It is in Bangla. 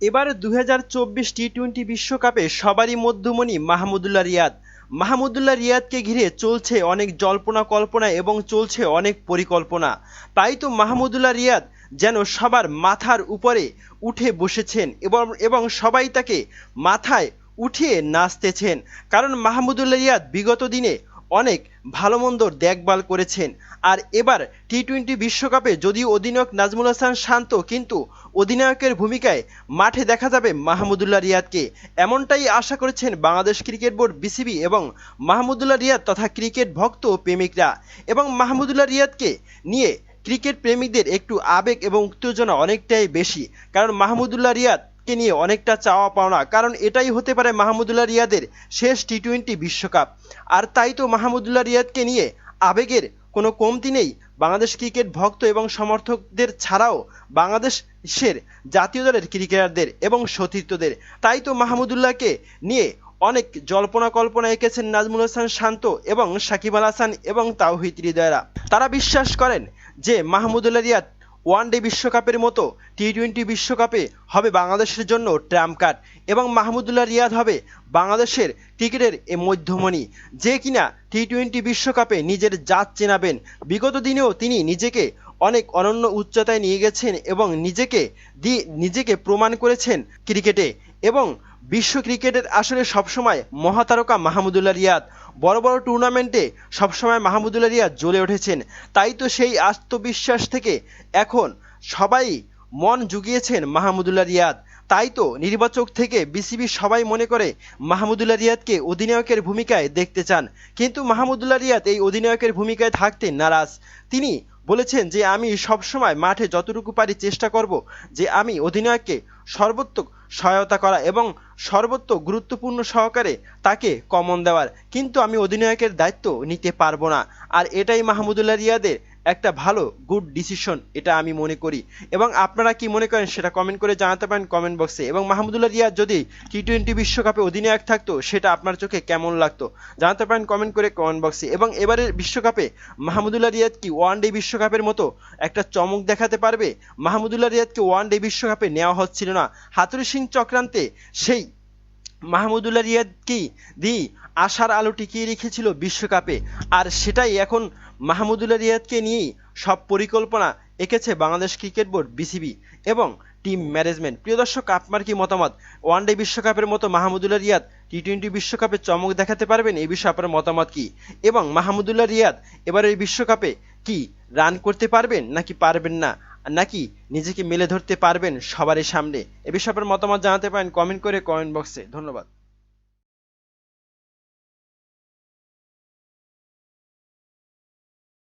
এবার দু হাজার চব্বিশ টি টোয়েন্টি বিশ্বকাপে সবারই মধ্যমণি মাহমুদুল্লাহ রিয়াদ। মাহমুদুল্লাহ রিয়াদকে ঘিরে চলছে অনেক জল্পনা কল্পনা এবং চলছে অনেক পরিকল্পনা। তাই তো মাহমুদুল্লাহ রিয়াদ যেন সবার মাথার উপরে উঠে বসেছেন এবং এবং সবাই তাকে মাথায় উঠিয়ে নাচতেছেন। কারণ মাহমুদুল্লাহ রিয়াদ বিগত দিনে অনেক ভালো মন্দর দেখভাল করেছেন। আর এবার টি টোয়েন্টি বিশ্বকাপে যদি অধিনায়ক নাজমুল হাসান শান্ত, কিন্তু অধিনায়কের ভূমিকায় মাঠে দেখা যাবে মাহমুদুল্লাহ রিয়াদকে। এমনটাই আশা করেছেন বাংলাদেশ ক্রিকেট বোর্ড বিসিবি এবং মাহমুদুল্লাহ রিয়াদ তথা ক্রিকেট ভক্ত প্রেমিকরা। এবং মাহমুদুল্লাহ রিয়াদকে নিয়ে ক্রিকেট প্রেমিকদের একটু আবেগ এবং উত্তেজনা অনেকটাই বেশি। কারণ মাহমুদুল্লাহ রিয়াদ কে নিয়ে অনেকটা চাওয়া পাওনা, কারণ এটাই হতে পারে মাহমুদুল্লাহ রিয়াদের শেষ টি টোয়েন্টি বিশ্বকাপ। আর তাই তো মাহমুদুল্লাহ রিয়াদকে নিয়ে আবেগের কোনো কমতি নেই। বাংলাদেশ ক্রিকেট ভক্ত এবং সমর্থকদের ছাড়াও বাংলাদেশের জাতীয় দলের ক্রিকেটারদের এবং সতীর্থদের। তাই তো মাহমুদুল্লাহকে নিয়ে অনেক জল্পনা কল্পনা এঁকেছেন নাজমুল হাসান শান্ত এবং সাকিব আল হাসান এবং তাওহিদ হৃদয়রা। তারা বিশ্বাস করেন যে মাহমুদুল্লাহ রিয়াদ ওয়ান ডে বিশ্বকাপের মতো টি টোয়েন্টি বিশ্বকাপে হবে বাংলাদেশের জন্য ট্রাম্প কার্ড এবং মাহমুদুল্লাহ রিয়াদ হবে বাংলাদেশের ক্রিকেটের এ মধ্যমণি। যে কিনা টি টোয়েন্টি বিশ্বকাপে নিজের জাত চেনাবেন, বিগত দিনেও তিনি নিজেকে অনেক অনন্য উচ্চতায় নিয়ে গেছেন এবং নিজেকে দিয়ে নিজেকে প্রমাণ করেছেন ক্রিকেটে এবং বিশ্ব ক্রিকেটের আসলে সবসময় মহাতারকা মাহমুদুল্লাহ রিয়াদ। বড় বড় টুর্নামেন্টে সবসময় মাহমুদুল্লাহ রিয়াদ জ্বলে উঠেছেন। তাই তো সেই আত্মবিশ্বাস থেকে এখন সবাই মন জুগিয়েছেন মাহমুদুল্লাহ রিয়াদ। তাই তো নির্বাচক থেকে বিসিবি সবাই মনে করে মাহমুদুল্লাহ রিয়াদকে অধিনায়কের ভূমিকায় দেখতে চান। কিন্তু মাহমুদুল্লাহ রিয়াদ এই অধিনায়কের ভূমিকায় থাকতে নারাজ। তিনি বলেছেন যে, আমি সবসময় মাঠে যতটুকু পারি চেষ্টা করব যে, আমি অধিনায়ককে সর্বোত্তক সহায়তা করা এবং সর্বত্র গুরুত্বপূর্ণ সহকারে তাকে কমন দেওয়ার। কিন্তু আমি অধিনায়কের দায়িত্ব নিতে পারব না। আর এটাই মাহমুদুল্লাহ রিয়াদের একটা ভালো গুড ডিসিশন এটা আমি মনে করি। এবং আপনারা কি মনে করেন সেটা কমেন্ট করে জানাতে পারেন কমেন্ট বক্সে এবং মাহমুদুল্লাহ রিয়াদ যদি টি টোয়েন্টি বিশ্বকাপে অধিনায়ক থাকতো, সেটা আপনার চোখে কেমন লাগতো? জানাতে পারেন কমেন্ট করে কমেন্ট বক্সে এবং এবারের বিশ্বকাপে মাহমুদুল্লাহ রিয়াদ কি ওয়ান ডে বিশ্বকাপের মতো একটা চমক দেখাতে পারবে? মাহমুদুল্লাহ রিয়াদকে ওয়ান ডে বিশ্বকাপে নেওয়া হচ্ছিল না। হাতুরি সিং চক্রান্তে সেই মাহমুদুল্লাহ রিয়াদকেই দি, আশার আলো টিকিয়ে রেখেছিল বিশ্বকাপে। আর সেটাই এখন মাহমুদুল্লাহ রিয়াদকে নিয়েই সব পরিকল্পনা এঁকেছে বাংলাদেশ ক্রিকেট বোর্ড, বিসিবি এবং টিম ম্যানেজমেন্ট। প্রিয় দর্শক, আপনার কি মতামত? ওয়ানডে বিশ্বকাপের মতো মাহমুদুল্লাহ রিয়াদ টি টোয়েন্টি বিশ্বকাপে চমক দেখাতে পারবেন? এই বিষয়ে আপনার মতামত কি? এবং মাহমুদুল্লাহ রিয়াদ এবার এই বিশ্বকাপে কি রান করতে পারবেন নাকি পারবেন না? নাকি নিজেকে মেলে ধরতে পারবেন সবারই সামনে? এ বিষয়ে মতামত জানাতে পারেন কমেন্ট করে কমেন্ট বক্সে ধন্যবাদ।